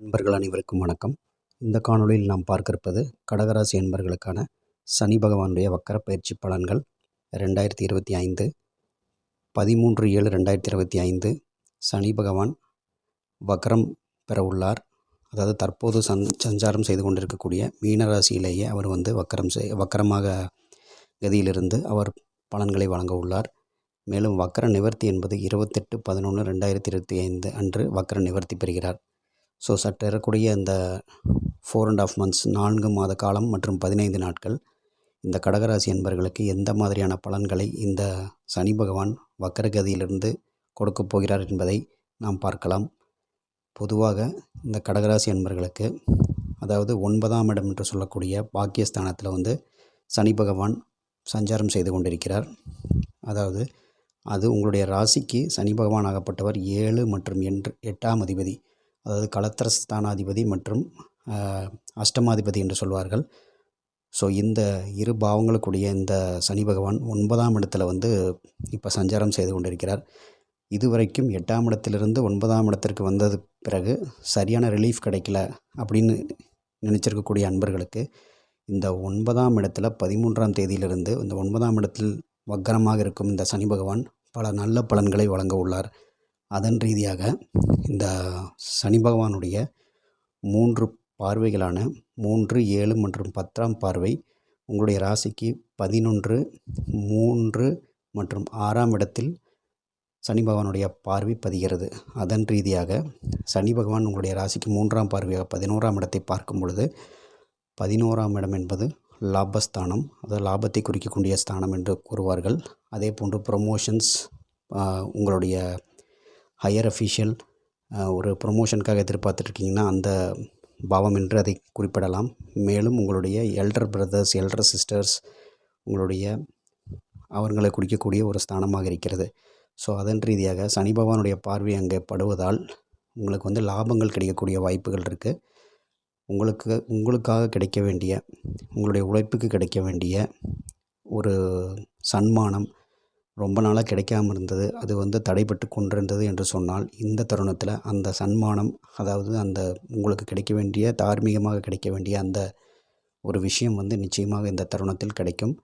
நண்பர்கள் அனைவருக்கும் வணக்கம். இந்த காணொலியில் நாம் பார்க்க இருப்பது கடகராசி என்பர்களுக்கான சனி பகவானுடைய வக்கர பயிற்சி பலன்கள் ரெண்டாயிரத்தி இருபத்தி ஐந்து பதிமூன்று ஏழு ரெண்டாயிரத்தி இருபத்தி ஐந்து. சனி பகவான் வக்கரம் பெற உள்ளார். அதாவது தற்போது சந் சஞ்சாரம் செய்து கொண்டிருக்கக்கூடிய மீனராசியிலேயே அவர் வந்து வக்கரம் செய் வக்கரமாக கதியிலிருந்து அவர் பலன்களை வழங்க உள்ளார். மேலும் வக்கர நிவர்த்தி என்பது இருபத்தெட்டு பதினொன்று ரெண்டாயிரத்தி இருபத்தி ஐந்து அன்று வக்கர நிவர்த்தி பெறுகிறார். ஸோ சற்றேறக்கூடிய இந்த ஃபோர் அண்ட் ஆஃப் மந்த்ஸ் நான்கு மாத காலம் மற்றும் பதினைந்து நாட்கள் இந்த கடகராசி என்பர்களுக்கு எந்த மாதிரியான பலன்களை இந்த சனி பகவான் வக்கரகதியிலிருந்து கொடுக்கப் போகிறார் என்பதை நாம் பார்க்கலாம். பொதுவாக இந்த கடகராசி என்பர்களுக்கு அதாவது ஒன்பதாம் இடம் என்று சொல்லக்கூடிய பாக்கியஸ்தானத்தில் வந்து சனி பகவான் சஞ்சாரம் செய்து கொண்டிருக்கிறார். அதாவது அது உங்களுடைய ராசிக்கு சனி பகவான் ஆகப்பட்டவர் ஏழு மற்றும் என்று எட்டாம் அதிபதி அதாவது களத்திர ஸ்தானாதிபதி மற்றும் அஷ்டமாதிபதி என்று சொல்வார்கள். ஸோ இந்த இரு பாவங்களுக்குடைய இந்த சனி பகவான் ஒன்பதாம் இடத்துல வந்து இப்போ சஞ்சாரம் செய்து கொண்டிருக்கிறார். இதுவரைக்கும் எட்டாம் இடத்திலிருந்து ஒன்பதாம் இடத்திற்கு வந்தது பிறகு சரியான ரிலீஃப் கிடைக்கல அப்படின்னு நினச்சிருக்கக்கூடிய அன்பர்களுக்கு இந்த ஒன்பதாம் இடத்துல பதிமூன்றாம் தேதியிலிருந்து இந்த ஒன்பதாம் இடத்தில் வக்கரமாக இருக்கும் இந்த சனி பகவான் பல நல்ல பலன்களை வழங்க உள்ளார். அதன் ரீதியாக இந்த சனி பகவானுடைய மூன்று பார்வைகளான மூன்று ஏழு மற்றும் பத்தாம் பார்வை உங்களுடைய ராசிக்கு பதினொன்று மூன்று மற்றும் ஆறாம் இடத்தில் சனி பகவானுடைய பார்வை பதிகிறது. அதன் ரீதியாக சனி பகவான் உங்களுடைய ராசிக்கு மூன்றாம் பார்வையாக பதினோராம் இடத்தை பார்க்கும் பொழுது பதினோராம் இடம் என்பது லாபஸ்தானம். அதாவது லாபத்தை குறிக்கக்கூடிய ஸ்தானம் என்று கூறுவார்கள். அதே போன்று ப்ரொமோஷன்ஸ் உங்களுடைய ஹையர் அஃபீஷியல் ஒரு ப்ரொமோஷனுக்காக எதிர்பார்த்துட்ருக்கீங்கன்னா அந்த பாவம் என்று அதை குறிப்பிடலாம். மேலும் உங்களுடைய எல்டர் பிரதர்ஸ் எல்டர் சிஸ்டர்ஸ் உங்களுடைய அவர்களை குறிக்கக்கூடிய ஒரு ஸ்தானமாக இருக்கிறது. ஸோ அதன் ரீதியாக சனி பகவானுடைய பார்வை அங்கே படுவதால் உங்களுக்கு வந்து லாபங்கள் கிடைக்கக்கூடிய வாய்ப்புகள் இருக்குது உங்களுக்கு உங்களுக்காக கிடைக்க வேண்டிய உங்களுடைய உழைப்புக்கு கிடைக்க வேண்டிய ஒரு சன்மானம் ரொம்ப நாளாக கிடைக்காம இருந்தது அது வந்து தடைப்பட்டு கொண்டிருந்தது என்று சொன்னால் இந்த தருணத்தில் அந்த சன்மானம் அதாவது அந்த உங்களுக்கு கிடைக்க வேண்டிய தார்மீகமாக கிடைக்க வேண்டிய அந்த ஒரு விஷயம் வந்து நிச்சயமாக இந்த தருணத்தில் கிடைக்கும்.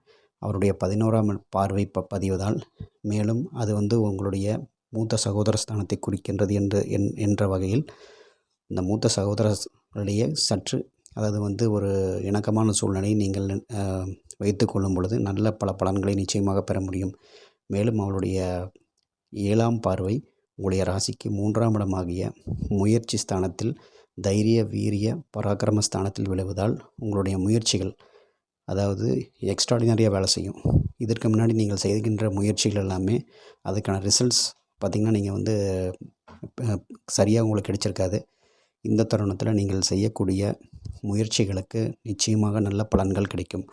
அவருடைய பதினோராம் பார்வை ப பதிவதால் மேலும் அது வந்து உங்களுடைய மூத்த சகோதர ஸ்தானத்தை குறிக்கின்றது என்று என் என்ற வகையில் இந்த மூத்த சகோதரர்களிடையே சற்று அதாவது வந்து ஒரு இணக்கமான சூழ்நிலையை நீங்கள் வைத்து வைத்துக்கொள்ளும் பொழுது நல்ல பல பலன்களை நிச்சயமாக பெற முடியும். மேலும் அவளுடைய ஏழாம் பார்வை உங்களுடைய ராசிக்கு மூன்றாம் இடமாகிய முயற்சி ஸ்தானத்தில் தைரிய வீரிய பராக்கிரம ஸ்தானத்தில் விழுவதால் உங்களுடைய முயற்சிகள் அதாவது எக்ஸ்ட்ராடினரியாக வேலை செய்யும். இதற்கு முன்னாடி நீங்கள் செய்கின்ற முயற்சிகள் எல்லாமே அதுக்கான ரிசல்ட்ஸ் பார்த்திங்கன்னா நீங்கள் வந்து சரியாக உங்களுக்கு கிடைச்சிருக்காது. இந்த தருணத்தில் நீங்கள் செய்யக்கூடிய முயற்சிகளுக்கு நிச்சயமாக நல்ல பலன்கள் கிடைக்கும்.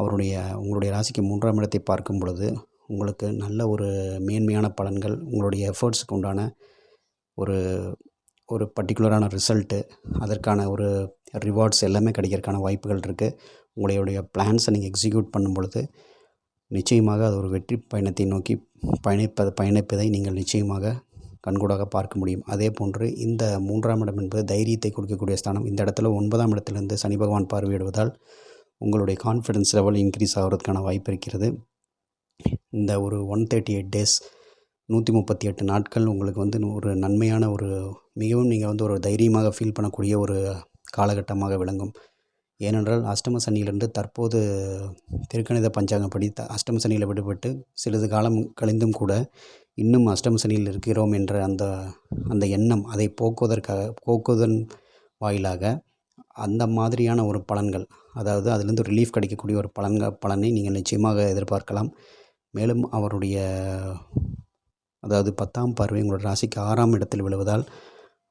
அவருடைய உங்களுடைய ராசிக்கு மூன்றாம் இடத்தை பார்க்கும் பொழுது உங்களுக்கு நல்ல ஒரு மேன்மையான பலன்கள் உங்களுடைய எஃபர்ட்ஸுக்கு உண்டான ஒரு ஒரு பர்டிகுலரான ரிசல்ட்டு அதற்கான ஒரு ரிவார்ட்ஸ் எல்லாமே கிடைக்கிறதுக்கான வாய்ப்புகள் இருக்குது உங்களுடைய பிளான்ஸை நீங்கள் எக்ஸிக்யூட் பண்ணும் பொழுது நிச்சயமாக அது ஒரு வெற்றி பயணத்தை நோக்கி பயணிப்பது பயணிப்பதை நீங்கள் நிச்சயமாக கண்கூடாக பார்க்க முடியும். அதே போன்று இந்த மூன்றாம் இடம் என்பது தைரியத்தை கொடுக்கக்கூடிய ஸ்தானம். இந்த இடத்துல ஒன்பதாம் இடத்திலிருந்து சனி பகவான் பார்வையிடுவதால் உங்களுடைய கான்ஃபிடன்ஸ் லெவல் இன்க்ரீஸ் ஆகிறதுக்கான வாய்ப்பு இருக்கிறது. இந்த ஒரு ஒன் தேர்ட்டி எயிட் டேஸ் நூற்றி முப்பத்தி எட்டு நாட்கள் உங்களுக்கு வந்து ஒரு நன்மையான ஒரு மிகவும் நீங்கள் வந்து ஒரு தைரியமாக ஃபீல் பண்ணக்கூடிய ஒரு காலகட்டமாக விளங்கும். ஏனென்றால் அஷ்டம சனியிலிருந்து தற்போது திருக்கணித பஞ்சாங்கப்படி த அஷ்டம சனியில் விடுபட்டு சிறிது காலம் கழிந்தும் கூட இன்னும் அஷ்டம சனியில் இருக்கிறோம் என்ற அந்த அந்த எண்ணம் அதை போக்குவதற்காக போக்குவதன் வாயிலாக அந்த மாதிரியான ஒரு பலன்கள் அதாவது அதிலிருந்து ரிலீஃப் கிடைக்கக்கூடிய ஒரு பலன்கள் பலனை நீங்கள் நிச்சயமாக எதிர்பார்க்கலாம். மேலும் அவருடைய அதாவது பத்தாம் பார்வை உங்களுடைய ராசிக்கு ஆறாம் இடத்தில் விழுவதால்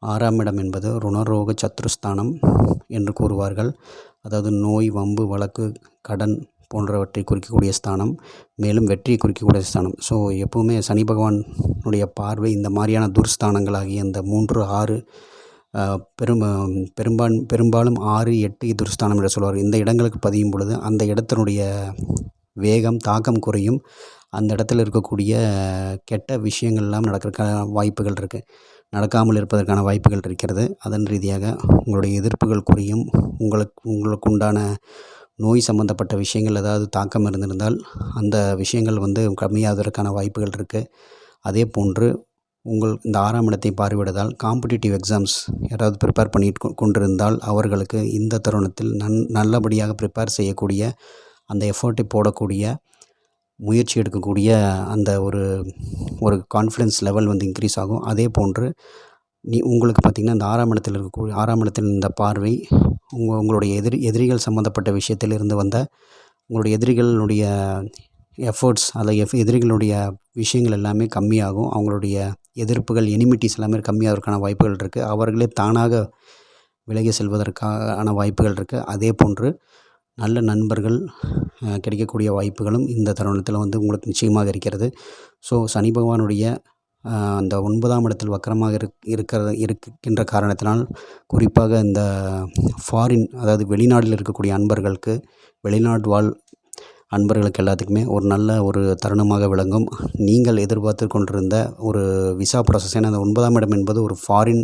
ஆறாம் இடம் என்பது ருணரோக சத்ருஸ்தானம் என்று கூறுவார்கள். அதாவது நோய் வம்பு வழக்கு கடன் போன்றவற்றை குறிக்கக்கூடிய ஸ்தானம் மேலும் வெற்றியை குறிக்கக்கூடிய ஸ்தானம். ஸோ எப்போவுமே சனி பகவானுடைய பார்வை இந்த மாதிரியான துர்ஸ்தானங்களாகிய இந்த மூன்று ஆறு பெரும் பெரும்பான் பெரும்பாலும் ஆறு எட்டு துர்ஸ்தானம் என்று சொல்வார் இந்த இடங்களுக்கு பதியும் பொழுது அந்த இடத்தினுடைய வேகம் தாக்கம் குறையும். அந்த இடத்துல இருக்கக்கூடிய கெட்ட விஷயங்கள்லாம் நடக்கிறதுக்கான வாய்ப்புகள் இருக்குது நடக்காமல் இருப்பதற்கான வாய்ப்புகள் இருக்கிறது. அதன் ரீதியாக உங்களுடைய எதிர்ப்புகள் குறையும். உங்களுக்கு உங்களுக்கு உண்டான நோய் சம்மந்தப்பட்ட விஷயங்கள் ஏதாவது தாக்கம் இருந்திருந்தால் அந்த விஷயங்கள் வந்து கம்மியாவதற்கான வாய்ப்புகள் இருக்குது அதே போன்று உங்கள் இந்த ஆறாம் இடத்தை பார்வையிடுவதால் காம்படிட்டிவ் எக்ஸாம்ஸ் யாராவது ப்ரிப்பேர் பண்ணிட்டு கொண்டிருந்தால் அவர்களுக்கு இந்த தருணத்தில் நன் நல்லபடியாக ப்ரிப்பேர் செய்யக்கூடிய அந்த எஃபர்ட்டை போடக்கூடிய முயற்சி எடுக்கக்கூடிய அந்த ஒரு ஒரு கான்ஃபிடன்ஸ் லெவல் வந்து இன்க்ரீஸ் ஆகும். அதே போன்று நீ உங்களுக்கு பார்த்திங்கன்னா இந்த ஆறாம் இடத்தில் இருக்கக்கூடிய ஆறாம் இடத்தில் இந்த பார்வை உங்கள் உங்களுடைய எதிரி எதிரிகள் சம்மந்தப்பட்ட விஷயத்தில் இருந்து வந்த உங்களுடைய எதிரிகளுடைய எஃபர்ட்ஸ் அதை எஃப் எதிரிகளுடைய விஷயங்கள் எல்லாமே கம்மியாகும். அவங்களுடைய எதிர்ப்புகள் எனிமிட்டிஸ் எல்லாமே கம்மியாகிறதுக்கான வாய்ப்புகள் இருக்குது அவர்களே தானாக விலகி செல்வதற்கான வாய்ப்புகள் இருக்குது அதே போன்று நல்ல நண்பர்கள் கிடைக்கக்கூடிய வாய்ப்புகளும் இந்த தருணத்தில் வந்து உங்களுக்கு நிச்சயமாக இருக்கிறது. ஸோ சனி பகவானுடைய அந்த ஒன்பதாம் இடத்தில் வக்கரமாக இருக் இருக்கிற இருக்கின்ற காரணத்தினால் குறிப்பாக இந்த ஃபாரின் அதாவது வெளிநாட்டில் இருக்கக்கூடிய அன்பர்களுக்கு வெளிநாடு வாழ் அன்பர்களுக்கு எல்லாத்துக்குமே ஒரு நல்ல ஒரு தருணமாக விளங்கும். நீங்கள் எதிர்பார்த்து கொண்டிருந்த ஒரு விசா ப்ராசஸ் ஏன்னா அந்த ஒன்பதாம் இடம் என்பது ஒரு ஃபாரின்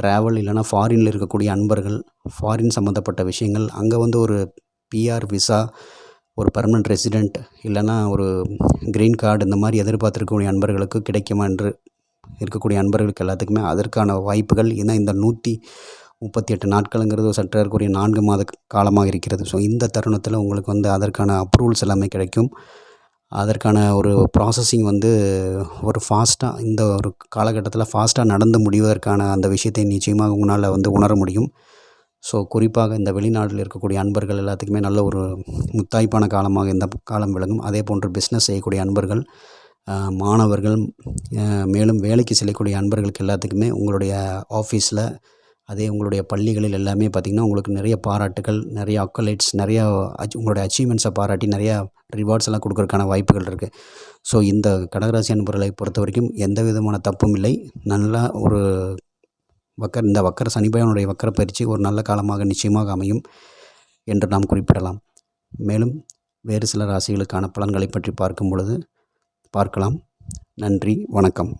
ட்ராவல் இல்லைனா ஃபாரினில் இருக்கக்கூடிய அன்பர்கள் ஃபாரின் சம்மந்தப்பட்ட விஷயங்கள் அங்கே வந்து ஒரு பிஆர் விசா ஒரு பர்மனெண்ட் ரெசிடெண்ட் இல்லைனா ஒரு க்ரீன் கார்டு இந்த மாதிரி எதிர்பார்த்துருக்கக்கூடிய அன்பர்களுக்கு கிடைக்குமா என்று இருக்கக்கூடிய அன்பர்களுக்கு எல்லாத்துக்குமே அதற்கான வாய்ப்புகள். ஏன்னா இந்த நூற்றி முப்பத்தி எட்டு நாட்களுங்கிறது ஒரு சற்றேறக்குரிய நான்கு மாத காலமாக இருக்கிறது. ஸோ இந்த தருணத்தில் உங்களுக்கு வந்து அதற்கான அப்ரூவல்ஸ் எல்லாமே கிடைக்கும். அதற்கான ஒரு ப்ராசஸிங் வந்து ஒரு ஃபாஸ்ட்டாக இந்த ஒரு காலகட்டத்தில் ஃபாஸ்ட்டாக நடந்து முடிவதற்கான அந்த விஷயத்தை நிச்சயமாக உங்களால் வந்து உணர முடியும். ஸோ குறிப்பாக இந்த வெளிநாட்டில் இருக்கக்கூடிய அன்பர்கள் எல்லாத்துக்குமே நல்ல ஒரு முத்தாய்ப்பான காலமாக இந்த காலம் விளங்கும். அதே போன்று பிஸ்னஸ் செய்யக்கூடிய அன்பர்கள் மாணவர்கள் மேலும் வேலைக்கு செல்லக்கூடிய அன்பர்களுக்கு எல்லாத்துக்குமே உங்களுடைய ஆஃபீஸில் அதே உங்களுடைய பள்ளிகளில் எல்லாமே பார்த்திங்கன்னா உங்களுக்கு நிறைய பாராட்டுகள் நிறைய அக்கலைட்ஸ் நிறைய அச் உங்களுடைய அச்சீவ்மெண்ட்ஸை பாராட்டி நிறையா ரிவார்ட்ஸ் எல்லாம் கொடுக்குறதுக்கான வாய்ப்புகள் இருக்குது ஸோ இந்த கடகராசி அன்பர்களை பொறுத்த வரைக்கும் எந்த விதமான தப்பும் இல்லை. நல்லா ஒரு வக்கர் இந்த வக்கர சனிபயனுடைய வக்கர பயிற்சி ஒரு நல்ல காலமாக நிச்சயமாக அமையும் என்று நாம் குறிப்பிடலாம். மேலும் வேறு சில ராசிகளுக்கான பலன்களை பற்றி பார்க்கும் பொழுது பார்க்கலாம். நன்றி வணக்கம்.